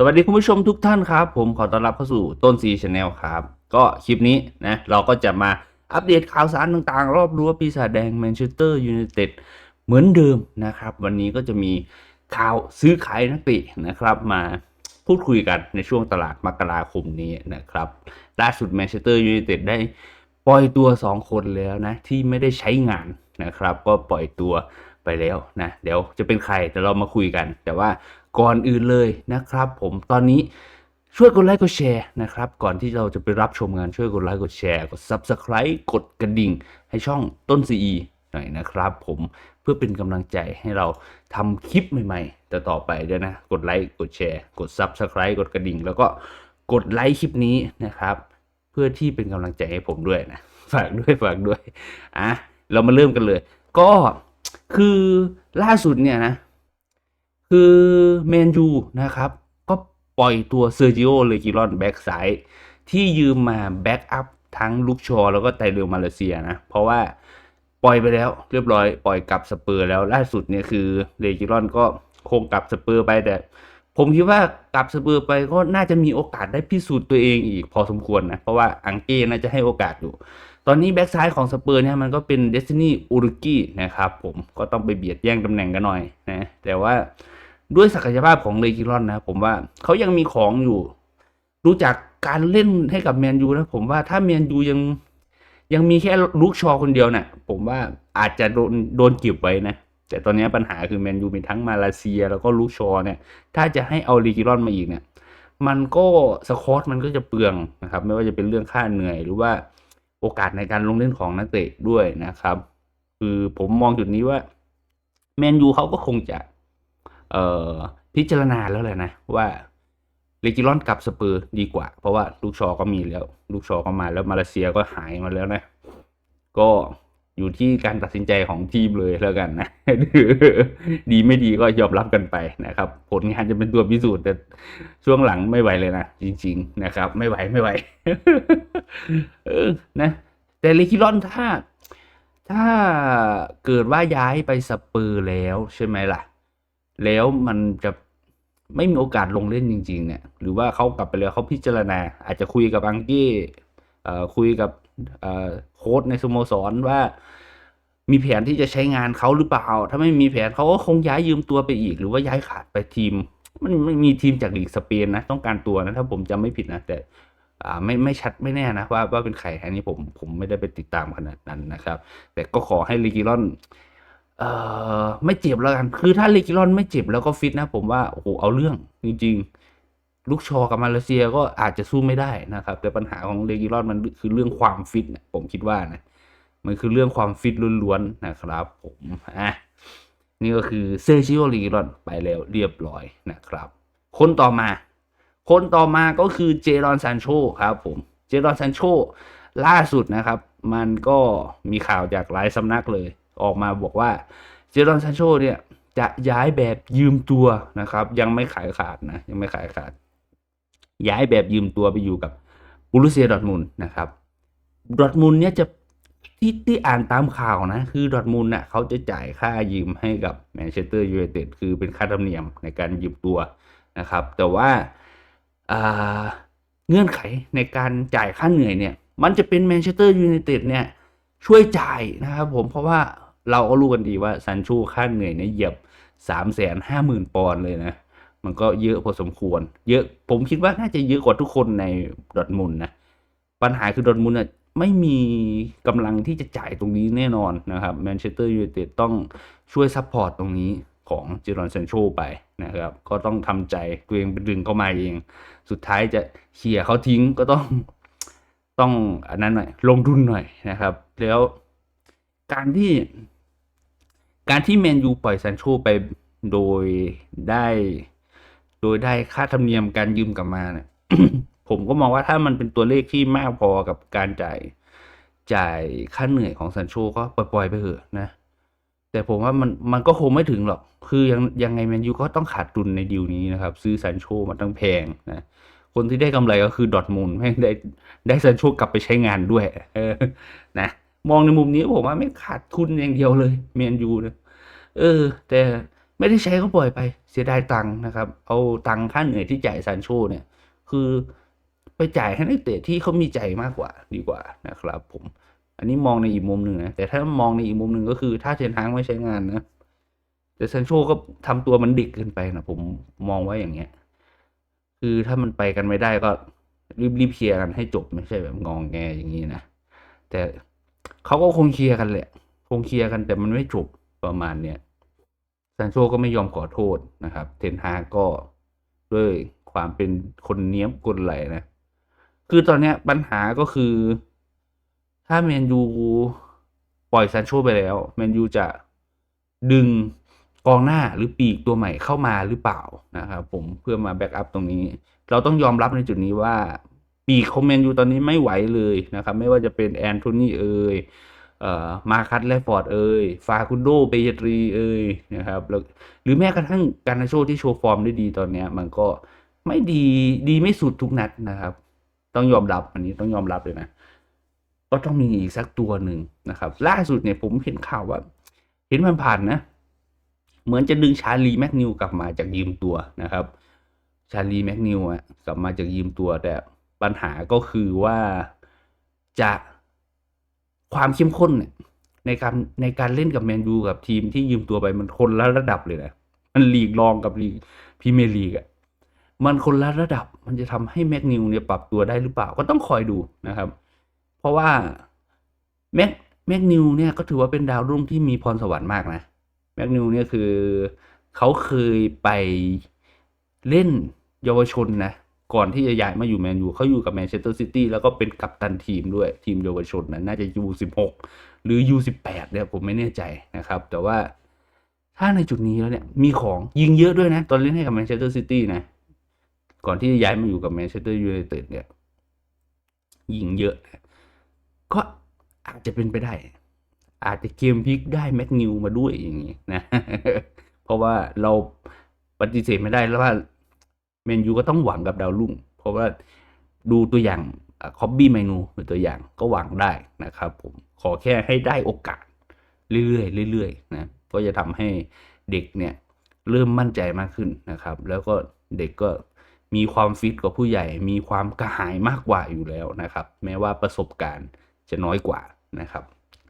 สวัสดีคุณผู้ชมทุกท่านครับ ผมขอต้อนรับเข้าสู่ต้นซีชาแนลครับ ก็คลิปนี้นะเราก็จะมาอัปเดตข่าวสารต่างๆ รอบรั้วปีศาจแดงแมนเชสเตอร์ยูไนเต็ดเหมือนเดิมนะครับ วันนี้ก็จะมีข่าวซื้อขายนักเตะนะครับ มาพูดคุยกันในช่วงตลาดมกราคมนี้นะครับล่าสุดแมนเชสเตอร์ยูไนเต็ดได้ปล่อยตัว 2 คนแล้วนะ ที่ไม่ได้ใช้งานนะครับ ก็ปล่อยตัวไปแล้วนะ เดี๋ยวจะเป็นใครเดี๋ยวเรามาคุยกัน แต่ว่า ก่อนอื่นเลยนะครับ ผมตอนนี้ช่วยกดไลค์กดแชร์นะครับ ก่อนที่เราจะไปรับชมงานช่วยกดไลค์กดแชร์กด Subscribe กดกระดิ่ง ให้ช่องต้นซีหน่อยนะครับ ผมเพื่อเป็นกำลังใจให้เราทำคลิปใหม่ๆต่อต่อไปด้วยนะ กดไลค์กดแชร์ กด Subscribe กดกระดิ่ง แล้วก็กดไลค์คลิปนี้นะครับ เพื่อที่เป็นกำลังใจให้ผมด้วยนะฝากด้วยฝากด้วยอะเรามาเริ่มกันเลย ก็คือล่าสุดเนี่ยนะ คือแมนยูนะครับ ก็ปล่อยตัวเซอร์จิโอเลกิรอนแบ็กซ้ายที่ยืมมาแบ็กอัพทั้งลูกชอแล้วก็ไตเรลมาเลเซียนะ เพราะว่าปล่อยไปแล้วเรียบร้อยปล่อยกับสเปอร์แล้วล่าสุดเนี่ยคือเลกิรอนก็คงกับสเปอร์ไปแต่ผมคิดว่ากับสเปอร์ไปก็น่าจะมีโอกาสได้พิสูจน์ตัวเองอีกพอสมควรนะ เพราะว่าอังเก้น่าจะให้โอกาสอยู่ ตอนนี้แบ็กซ้ายของสเปอร์เนี่ยมันก็เป็นเดสตินีอูรุกี้นะครับผมก็ต้องไปเบียดแย่งตำแหน่งกันหน่อยนะแต่ว่า ด้วยศักยภาพของเลกิรอนนะผมว่าเขายังมีของอยู่ดูจากการเล่นให้กับแมนยูนะผมว่าถ้าแมนยูยังยังมีแค่ลูกชอคนเดียวเนะ่ะผมว่าอาจจะโดนโดนเก็บไว้นะ แต่ตอนนี้ปัญหาคือแมนยูมีทั้งมาเลเซีย แล้วก็ลูกชอเนี่ย ถ้าจะให้เอาลีกิรอนมาอีกเนี่ย มันก็สคอตมันก็จะเปลืองนะครับ ไม่ว่าจะเป็นเรื่องค่าเหนื่อย หรือว่าโอกาสในการลงเล่นของนักเตะด้วยนะครับ คือผมมองจุดนี้ว่าแมนยูเขาก็คงจะ พิจารณาแล้วแหละนะว่าเลกิรอนกับสเปอร์ดีกว่า เพราะว่าลูกชอก็มีแล้ว ลูกชอก็มาแล้วมาเลเซียก็หายมาแล้วนะ ก็อยู่ที่การตัดสินใจของทีมเลยแล้วกันนะดีไม่ดีก็ยอมรับกันไปนะครับ ผลงานจะเป็นตัวพิสูจน์แต่ช่วงหลังไม่ไหวเลยนะ จริง ๆ นะครับ ไม่ไหวไม่ไหวเออนะ แต่เลกิรอนถ้า ถ้าเกิดว่าย้ายไปสเปอร์แล้วใช่ไหมล่ะ แล้วมันจะไม่มีโอกาสลงเล่นจริง ๆ เนี่ย หรือว่าเขากลับไปแล้วเขาพิจารณา อาจจะคุยกับอังกี้คุยกับโค้ชในสโมสรว่ามีแผนที่จะใช้งานเขาหรือเปล่า ถ้าไม่มีแผนเขาก็คงย้ายยืมตัวไปอีก หรือว่าย้ายขาดไปทีม มันไม่มีทีมจากลีกสเปนนะ ต้องการตัวนะ ถ้าผมจำไม่ผิดนะ แต่ไม่ไม่ชัดไม่แน่นะว่าว่าเป็นใครอันนี้ผมผมไม่ได้ไปติดตามขนาดนั้นนะครับ แต่ก็ขอให้ลีกิรอน เอ่อไม่เจ็บแล้วกัน คือถ้าลีกิรอนไม่เจ็บแล้วก็ฟิตนะ ผมว่าโอ้โหเอาเรื่องจริง ๆ ลูกชอกับมาเลเซียก็อาจจะสู้ไม่ได้นะครับ แต่ปัญหาของเลกิรอนมันคือเรื่องความฟิตนะผมคิดว่านะมันคือเรื่องความฟิตล้วนๆนะครับ ผมอะนี่ก็คือเซอร์ชิโอลีกิรอนไปแล้วเรียบร้อยนะครับ คนต่อมา คนต่อมาก็คือเจรอนซานโชครับ ผมเจรอนซานโชล่าสุดนะครับ มันก็มีข่าวจากหลายสำนักเลย ออกมาบอกว่าเจรอนซานโชเนี่ยจะย้ายแบบยืมตัวนะครับ ยังไม่ขายขาดนะยังไม่ขายขาด ย้ายแบบยืมตัวไปอยู่กับบูรุเซียดอทมุนด์นะครับดอทมุนด์เนี่ยจะที่ที่อ่านตามข่าวนะ คือดอทมุนด์น่ะเขาจะจ่ายค่ายืมให้กับแมนเชสเตอร์ยูไนเต็ดคือเป็นค่าธรรมเนียมในการยืมตัวนะครับ แต่ว่าเงื่อนไขในการจ่ายค่าเหนื่อยเนี่ย มันจะเป็นแมนเชสเตอร์ยูไนเต็ดเนี่ยช่วยจ่ายนะครับผมเพราะว่า เราก็รู้กันดีว่าซันโชค่าเหนื่อยเนี่ยเหยียบสามแสนห้าหมื่นปอนด์เลยนะ มันก็เยอะพอสมควร เยอะผมคิดว่าน่าจะเยอะกว่าทุกคนในดอทมุนนะ ปัญหาคือดอทมุนด์น่ะไม่มีกำลังที่จะจ่ายตรงนี้แน่นอนนะครับแมนเชสเตอร์ยูไนเต็ดต้องช่วยซัพพอร์ตตรงนี้ของเจรอนเซนโชไปนะครับ ก็ต้องทำใจตัวเองไปดึงเข้ามาเอง สุดท้ายจะเขี่ยเขาทิ้งก็ต้องต้องอันนั้นหน่อยลงทุนหน่อยนะครับ แล้วการที่ การที่แมนยูปล่อยซันโชไปโดยได้ โดยได้ค่าธรรมเนียมการยืมกลับมาเนี่ยผมก็มองว่าถ้ามันเป็นตัวเลขที่มากพอกับการจ่ายจ่ายค่าเหนื่อยของซันโชก็ปล่อยๆไปเถอะนะ แต่ผมว่ามันมันก็คงไม่ถึงหรอก คือยังยังไงแมนยูก็ต้องขาดทุนในดีลนี้นะครับ ซื้อซันโชมาตั้งแพงนะคนที่ได้กำไรก็คือดอทมุนด์แม่งได้ได้ซันโชกลับไปใช้งานด้วยนะ มองในมุมนี้ผมว่าไม่ขาดทุนอย่างเดียวเลยแมนยูนะเออ แต่ไม่ได้ใช้ก็ปล่อยไปเสียดายตังค์นะครับ เอาตังค่าเหนื่อยที่จ่ายซานโชเนี่ย คือไปจ่ายให้นักเตะที่เขามีใจมากกว่าดีกว่านะครับ ผม อันนี้มองในอีกมุมหนึ่งนะแต่ถ้ามองในอีกมุมหนึ่งก็คือ ถ้าเทนฮางไม่ใช้งานนะแต่ซานโชก็ทำตัวมันด็กเกินไปนะผมมองไว้อย่างเงี้ย คือถ้ามันไปกันไม่ได้ก็รีบรีบเคลียร์กันให้จบไม่ใช่แบบงองแงอย่างนี้นะแต่ เขาก็คงเคลียร์กันแหละ คงเคลียร์กันแต่มันไม่จบประมาณเนี้ยซานโชก็ไม่ยอมขอโทษนะครับ เทนฮาก็ด้วยความเป็นคนเนี้ยบกลไหลนะ คือตอนเนี้ยปัญหาก็คือ ถ้าแมนยูปล่อยซานโชไปแล้วแมนยูจะดึงกองหน้าหรือปีกตัวใหม่เข้ามาหรือเปล่านะครับผมเพื่อมาแบ็กอัพตรงนี้ เราต้องยอมรับในจุดนี้ว่า ปีกของแมนยูตอนนี้ไม่ไหวเลยนะครับ ไม่ว่าจะเป็นแอนโทนีเอยเอ่อมาคัตและฟอร์ดเอยฟาคุนโดเปเยตรีเอยนะครับหรือแม้กระทั่งการนาโชที่โชว์ฟอร์มได้ดีตอนนี้มันก็ไม่ดีดีไม่สุดทุกนัดนะครับ ต้องยอมรับอันนี้ต้องยอมรับเลยนะ ก็ต้องมีอีกสักตัวหนึ่งนะครับ ล่าสุดเนี่ยผมเห็นข่าวว่า เห็นพันผ่านนะ เหมือนจะดึงชาลีแมกนิวกลับมาจากยืมตัวนะครับ ชาลีแมกนิวอะกลับมาจากยืมตัวแต่ ปัญหาก็คือว่าจะความเข้มข้นเนี่ยในการในการเล่นกับแมนยูกับทีมที่ยืมตัวไปมันคนละระดับเลยนะมันลีกรองกับลีกพรีเมียร์ลีกอะมันคนละระดับมันจะทำให้แม็กนิวเนี่ยปรับตัวได้หรือเปล่าก็ต้องคอยดูนะครับ เพราะว่าแม็กแม็กนิวเนี่ยก็ถือว่าเป็นดาวรุ่งที่มีพรสวรรค์มากนะแม็กนิวเนี่ยคือเขาเคยไปเล่นเยาวชนนะ ก่อนที่จะย้ายมาอยู่แมนยูเขาอยู่กับแมนเชสเตอร์ซิตี้แล้วก็เป็นกัปตันทีมด้วยทีมเยาวชนนะน่าจะ U16 หรือ U18 เนี่ยผมไม่แน่ใจนะครับ แต่ว่าถ้าในจุดนี้แล้วเนี่ยมีของยิงเยอะด้วยนะ ตอนเล่นให้กับแมนเชสเตอร์ซิตี้นะ ก่อนที่จะย้ายมาอยู่กับแมนเชสเตอร์ยูไนเต็ดเนี่ย ยิงเยอะ ก็อาจจะเป็นไปได้ อาจจะเกมพลิกได้แม็กนิวมาด้วยอย่างนี้นะ เพราะว่าเราปฏิเสธไม่ได้แล้วว่า แมนยูก็ต้องหวังกับดาวรุ่ง เพราะว่าดูตัวอย่างคอบบี้ไมนูเป็นตัวอย่างก็หวังได้นะครับผมขอแค่ให้ได้โอกาส เรื่อยๆเรื่อยๆนะก็จะทำให้เด็กเนี่ยเริ่มมั่นใจมากขึ้นนะครับ แล้วก็เด็กก็มีความฟิตกว่าผู้ใหญ่ มีความกระหายมากกว่าอยู่แล้วนะครับ แม้ว่าประสบการณ์จะน้อยกว่านะครับ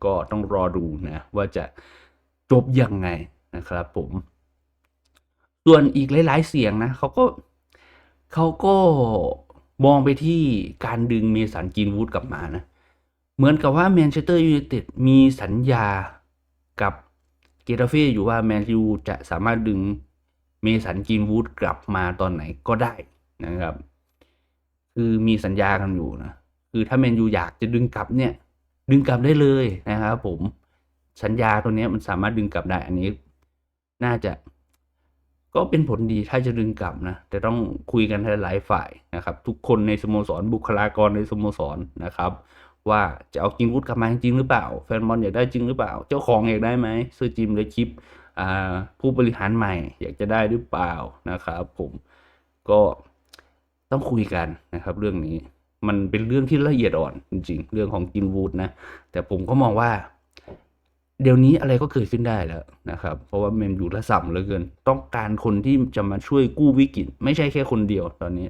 ก็ต้องรอดูนะว่าจะจบยังไงนะครับผม ส่วนอีกหลาย ๆ เสียงนะเขาก็ เขาก็มองไปที่การดึงเมสันกินวูดกลับมานะ เหมือนกับว่าแมนเชสเตอร์ยูไนเต็ดมีสัญญากับเกตาเฟ่อยู่ว่าแมนยูจะสามารถดึงเมสันกินวูดกลับมาตอนไหนก็ได้นะครับ คือมีสัญญากันอยู่นะ คือถ้าแมนยูอยากจะดึงกลับเนี่ย ดึงกลับได้เลยนะครับผมสัญญาตัวนี้มันสามารถดึงกลับได้อันนี้ น่าจะ ก็เป็นผลดีถ้าจะดึงกลับนะ แต่ต้องคุยกันหลายฝ่ายนะครับ ทุกคนในสโมสรบุคลากรในสโมสรนะครับ ว่าจะเอากินวุฒิกลับมาจริงหรือเปล่า แฟนบอลอยากได้จริงหรือเปล่า เจ้าของอยากได้ไหมซอร์จิมเลยชิปผู้บริหารใหม่ อยากจะได้หรือเปล่านะครับ ผมก็ต้องคุยกันนะครับ เรื่องนี้มันเป็นเรื่องที่ละเอียดอ่อนจริง ๆ เรื่องของกินวูดนะ แต่ผมก็มองว่า เดี๋ยวนี้อะไรก็เกิดขึ้นได้แล้วนะครับ เพราะว่าแมนยูละสัมเหลือเกิน ต้องการคนที่จะมาช่วยกู้วิกฤต ไม่ใช่แค่คนเดียวตอนนี้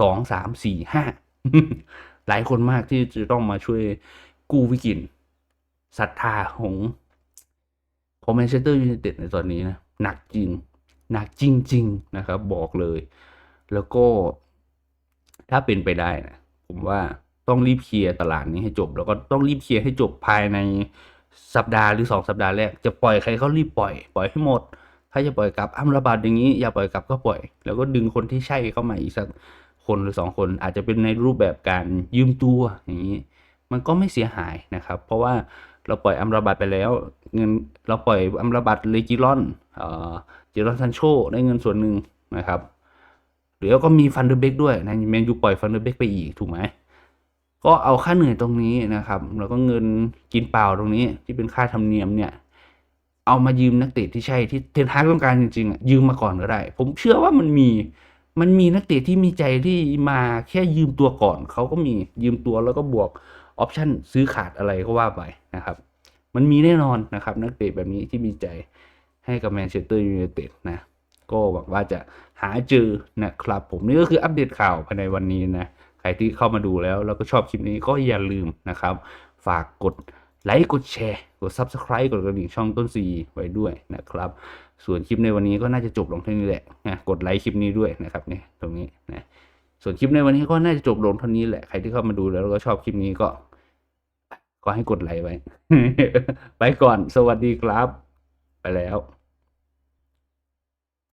สองสามสี่ห้าหลายคนมากที่จะต้องมาช่วยกู้วิกฤตศรัทธาของของแมนเชสเตอร์ยูไนเต็ดในตอนนี้นะหนักจริงหนักจริง ๆ นะครับ บอกเลย แล้วก็ถ้าเป็นไปได้นะผมว่าต้องรีบเคลียร์ตลาดนี้ให้จบ แล้วก็ต้องรีบเคลียร์ให้จบภายใน สัปดาห์หรือสองสัปดาห์แรกจะปล่อยใครเขารีบปล่อยปล่อยให้หมด ถ้าจะปล่อยกลับอ้ำระบาดอย่างนี้อย่าปล่อยกลับก็ปล่อย แล้วก็ดึงคนที่ใช่เข้ามาอีกสักคนหรือสองคน อาจจะเป็นในรูปแบบการยืมตัวอย่างนี้ มันก็ไม่เสียหายนะครับ เพราะว่าเราปล่อยอัมราบัตไปแล้ว เงินเราปล่อยอัมราบัตเลจิรอนเอ่อจิรอนซันโชได้เงินส่วนหนึ่งนะครับหรือก็มีฟันเดอร์เบกด้วยนะแมนยูปล่อยฟันเดอร์เบกไปอีกถูกไหม ก็เอาค่าเหนื่อยตรงนี้นะครับ แล้วก็เงินกินเปล่าตรงนี้ที่เป็นค่าธรรมเนียมเนี่ย เอามายืมนักเตะที่ใช่ที่เทนฮากต้องการจริงๆยืมมาก่อนก็ได้ ผมเชื่อว่ามันมีมันมีนักเตะที่มีใจที่มาแค่ยืมตัวก่อน เขาก็มียืมตัวแล้วก็บวกออปชั่นซื้อขาดอะไรก็ว่าไปนะครับ มันมีแน่นอนนะครับ นักเตะแบบนี้ที่มีใจให้กับแมนเชสเตอร์ยูไนเต็ดนะ ก็หวังว่าจะหาเจอนะครับ ผมนี่ก็คืออัปเดตข่าวภายในวันนี้นะ ใครที่เข้ามาดูแล้ว แล้วก็ชอบคลิปนี้ก็อย่าลืมนะครับ ฝากกดไลค์กดแชร์กด Subscribe กดกระดิ่งช่องต้นซีไว้ด้วยนะครับ ส่วนคลิปในวันนี้ก็น่าจะจบลงเท่านี้แหละนะกดไลค์คลิปนี้ด้วยนะครับเนี่ยตรงนี้นะส่วนคลิปในวันนี้ก็น่าจะจบลงเท่านี้แหละใครที่เข้ามาดูแล้วแล้วก็ชอบคลิปนี้ก็ ก็ให้กดไลค์ไว้ ไปก่อนสวัสดีครับ ไปแล้ว